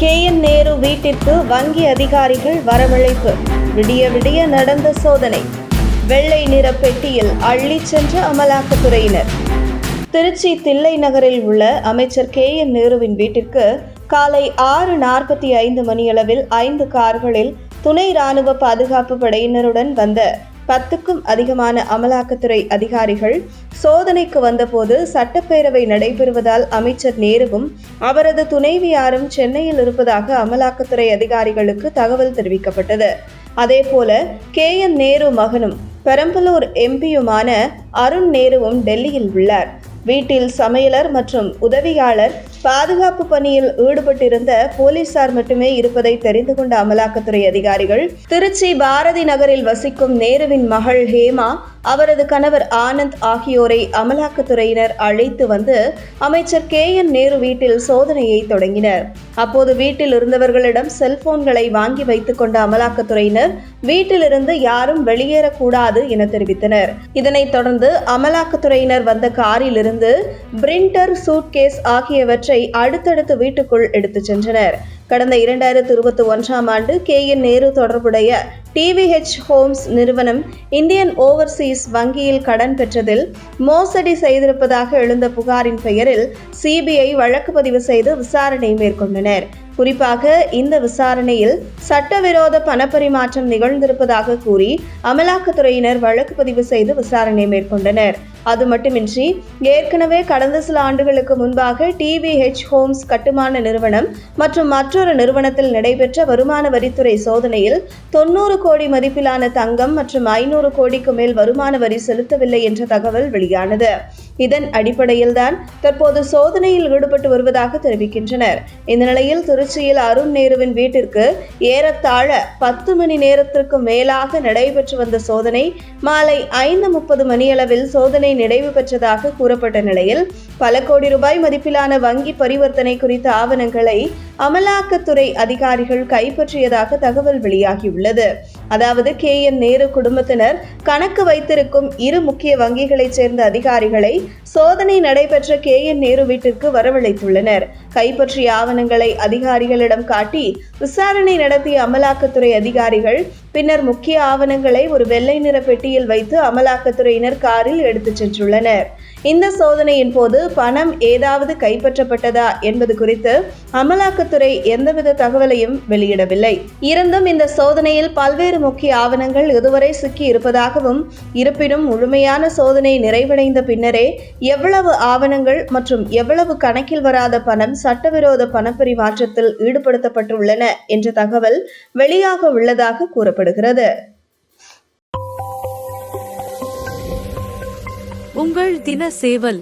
K N Nehru வீட்டிற்கு வங்கி அதிகாரிகள் வரவழைப்பு. விடிய விடிய நடந்த சோதனை. வெள்ளை நிற பெட்டியில் அள்ளிச் சென்ற அமலாக்கத்துறையினர். திருச்சி தில்லை நகரில் உள்ள அமைச்சர் கே என் நேருவின் வீட்டிற்கு காலை ஆறு நாற்பத்தி ஐந்து மணியளவில் ஐந்து கார்களில் துணை ராணுவ பாதுகாப்பு படையினருடன் வந்த பத்துக்கும் அதிகமான அமலாக்கத்துறை அதிகாரிகள் சோதனைக்கு வந்தபோது சட்டப்பேரவை நடைபெறுவதால் அமைச்சர் நேருவும் அவரது துணைவியாரும் சென்னையில் இருப்பதாக அமலாக்கத்துறை அதிகாரிகளுக்கு தகவல் தெரிவிக்கப்பட்டது. அதேபோல கே. என். நேரு மகனும் பெரம்பலூர் எம்பியுமான அருண் நேருவும் டெல்லியில் உள்ளார். வீட்டில் சமையலர் மற்றும் உதவியாளர் பாதுகாப்பு பணியில் ஈடுபட்டிருந்த போலீசார் மட்டுமே இருப்பதை தெரிந்து கொண்ட அமலாக்கத்துறை அதிகாரிகள் திருச்சி பாரதி நகரில் வசிக்கும் நேருவின் மகள் ஹேமா அவரது கணவர் ஆனந்த் ஆகியோரை அமலாக்கத்துறையினர் அழைத்து வந்து அமைச்சர் கே என் நேரு வீட்டில் சோதனையை தொடங்கினர். அப்போது வீட்டில் இருந்தவர்களிடம் செல்போன்களை வாங்கி வைத்துக் கொண்ட அமலாக்கத்துறையினர் வீட்டிலிருந்து யாரும் வெளியேறக்கூடாது என தெரிவித்தனர். இதனைத் தொடர்ந்து அமலாக்கத்துறையினர் வந்த காரிலிருந்து பிரிண்டர் சூட்கேஸ் ஆகியவற்றை அடுத்தடுத்து வீட்டுக்குள் எடுத்துச் சென்றனர். கடந்த இரண்டாயிரத்து இருபத்தி ஒன்றாம் ஆண்டு கே என் நேரு தொடர்புடைய டிவிஹெச் ஹோம்ஸ் நிறுவனம் இந்தியன் ஓவர்சீஸ் வங்கியில் கடன் பெற்றதில் மோசடி செய்திருப்பதாக எழுந்த புகாரின் பெயரில் சிபிஐ வழக்கு பதிவு செய்து விசாரணை மேற்கொண்டனர். குறிப்பாக இந்த விசாரணையில் சட்டவிரோத பணப்பரிமாற்றம் நிகழ்ந்திருப்பதாக கூறி அமலாக்கத்துறையினர் வழக்கு பதிவு செய்து விசாரணை மேற்கொண்டனர். அது மட்டுமின்றி ஏற்கனவே கடந்த சில ஆண்டுகளுக்கு முன்பாக டிவிஹெச் ஹோம்ஸ் கட்டுமான நிறுவனம் மற்றும் மற்றொரு நிறுவனத்தில் நடைபெற்ற வருமான வரித்துறை சோதனையில் தொண்ணூறு கோடி மதிப்பிலான தங்கம் மற்றும் ஐநூறு கோடிக்கு மேல் வருமான வரி செலுத்தவில்லை என்ற தகவல் வெளியானது. இதன் அடிப்படையில்தான் தற்போது சோதனையில் ஈடுபட்டு வருவதாக தெரிவிக்கின்றனர். இந்த நிலையில் திருச்சியில் அருண் நேருவின் வீட்டிற்கு ஏறத்தாழ பத்து மணி நேரத்திற்கு மேலாக நடைபெற்று வந்த சோதனை மாலை ஐந்து முப்பது மணியளவில் சோதனை நிறைவு பெற்றதாக கூறப்பட்ட நிலையில் பல கோடி ரூபாய் மதிப்பிலான வங்கி பரிவர்த்தனை குறித்த ஆவணங்களை அமலாக்கத்துறை அதிகாரிகள் கைப்பற்றியதாக தகவல் வெளியாகியுள்ளது. அதாவது கே என் நேரு குடும்பத்தினர் கணக்கு வைத்திருக்கும் இரு முக்கிய வங்கிகளைச் சேர்ந்த அதிகாரிகளை சோதனை நடைபெற்ற கே என் நேரு வீட்டிற்கு வரவழைத்துள்ளனர். கைப்பற்றிய ஆவணங்களை அதிகாரிகளிடம் காட்டி விசாரணை நடத்திய அமலாக்கத்துறை அதிகாரிகள் பின்னர் முக்கிய ஆவணங்களை ஒரு வெள்ளை நிற பெட்டியில் வைத்து அமலாக்கத்துறையினர் காரில் எடுத்துச் சென்றுள்ளனர். இந்த சோதனையின் போது பணம் ஏதாவது கைப்பற்றப்பட்டதா என்பது குறித்து அமலாக்கத்துறை எந்தவித தகவலையும் வெளியிடவில்லை. இருந்தும் இந்த சோதனையில் பல்வேறு பல்வேறு முக்கிய ஆவணங்கள் இதுவரை சிக்கி இருப்பதாகவும் இருப்பினும் முழுமையான சோதனை நிறைவடைந்த பின்னரே எவ்வளவு ஆவணங்கள் மற்றும் எவ்வளவு கணக்கில் வராத பணம் சட்டவிரோத பணப்பரிமாற்றத்தில் ஈடுபடுத்தப்பட்டுள்ளன என்ற தகவல் வெளியாக உள்ளதாக கூறப்படுகிறது. உங்கள் தின சேவல்.